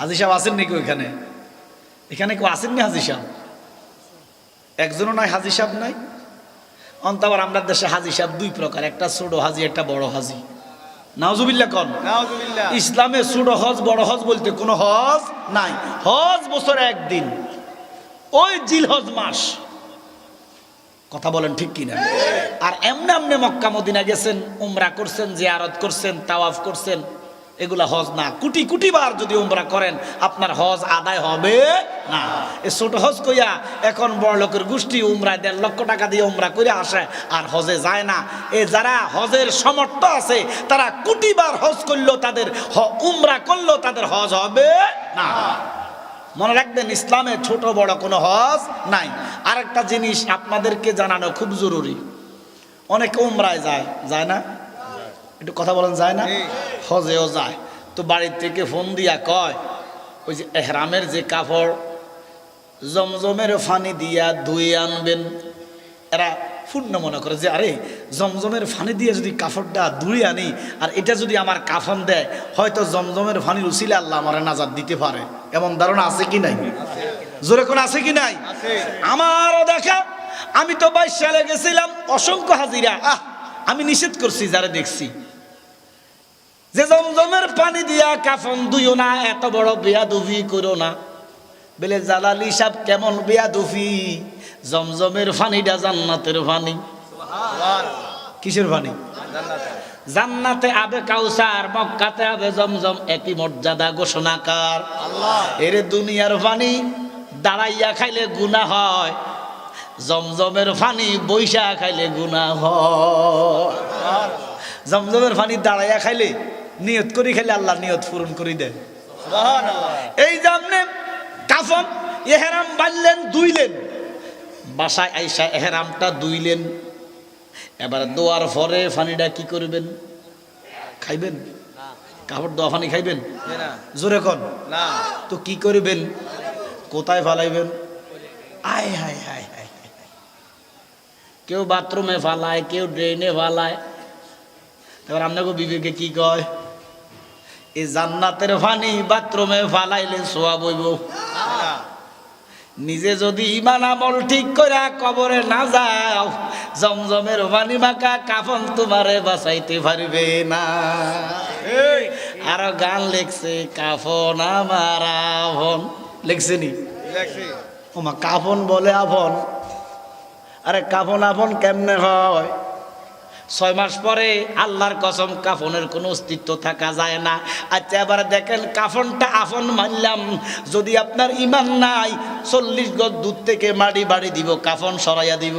হাজি সাহেব আছেন নাকি ওইখানে? এখানে কেউ আসেননি হাজি সাহেব? একজনও নাই হাজি সাহেব নাই? অন্ত আবার আমরা দেশে হাজি সাহেব দুই প্রকার একটা ছোট হাজি একটা বড় হাজি। নাওজুবিল্লা কন। ইসলামে ছোট হজ বড় হজ বলতে কোনো হজ নাই। হজ বছরে একদিন ওই জিল হজ মাস। কথা বলেন ঠিক কিনা? আর এমনি এমনি মক্কা মদিনা গেছেন উমরা করছেন জিয়ারত করছেন তাওয়াফ করছেন। এগুলা হজ না। কোটি কোটি বার যদি উমরা করেন, আপনার হজ আদায় হবে না। এ ছোট হজ কইয়া এখন বড় লোকের গোষ্ঠী উমরায় দেড় লক্ষ টাকা দিয়ে উমরা করে আসে, আর হজে যায় না। এ যারা হজের সমর্থ আছে, তারা কোটি বার হজ করল তাদের উমরা করল তাদের হজ হবে না। মনে রাখবেন, ইসলামে ছোট বড় কোনো হজ নাই। আরেকটা জিনিস আপনাদেরকে জানানো খুব জরুরি। অনেকে উমরায় যায় যায় না? একটু কথা বলেন, যায় না? হজেও যায়। তো বাড়ির থেকে ফোন দিয়া কয় ওই যে এহরামের যে কাপড় জমজমের ফানি দিয়া ধুয়ে আনবেন। এরা পূর্ণ মনে করে যে আরে জমজমের ফানি দিয়ে যদি কাপড়টা ধুয়ে আনি আর এটা যদি আমার কাফন দেয় হয়তো জমজমের ফানির উচিলে আল্লাহ আমার নাজাদ দিতে পারে। এমন ধারণা আছে কি নাই? জোরে কোন আছে কি নাই? আমারও দেখা আমি তো বাইশ সালে গেছিলাম অসংখ্য হাজিরা। আহ আমি নিষেধ করছি যারা দেখছি। যে জমজমের পানি দিয়া কাফন দুইও না এত বড় বিয়া দুভি করো না। বেলে জালালি সাহেব কেমন বিয়া দুফি জমজমের পানিটা জান্নাতের পানি। কিসের পানি? জান্নাতে আবে কাউসার মক্কাতে আবে জমজম একই মর্যাদা ঘোষণাকার এরে দুনিয়ার পানি দাঁড়াইয়া খাইলে গুনাহ হয় জমজমের পানি বৈশা খাইলে গুনাহ হয়। জমজমের পানি দাঁড়াইয়া খাইলে নিয়ত করি খেলে আল্লাহ নিয়ত পূরণ করে দেন। এই যে আপনি কাফন এহেরাম বাঁধলেন দুইলেন বাসায় আইসা এহেরামটা দুইলেন এবার দোয়ার পরে পানিটা কি করবেন? খাইবেন? কাপড় দোয়া পানি খাইবেন? জোরে কন। না। তো কি করবেন? কোথায় ফালাইবেন? আয় হায় হায় হায় হায় হায়। কেউ বাথরুমে ফালায় কেউ ড্রেনে ফালায়। তারপর আপনাকে বিবেকে কি কয়? এই জান্নাতের পানি বাথরুমে ফালাইলে সোয়া বইব না নিজে যদি ইমান আমল ঠিক করে কবরে না যাও জমজমের পানি মাখা কাফন তোমারে বাঁচাইতে পারবে না। আরও গান লেখছে কাফন আমার আভন লেখছে নি? ওমা কাফন বলে আভন আরে কাফন আভন কেমনে হয়? ছয় মাস পরে আল্লাহর কসম, কাফনের কোনো অস্তিত্ব থাকা যায় না। আচ্ছা এবার দেখেন, কাফনটা আফন মানলাম যদি আপনার ইমান নাই, চল্লিশ গজ দূর থেকে মাটি বাড়ি দিব, কাফন সরাইয়া দিব।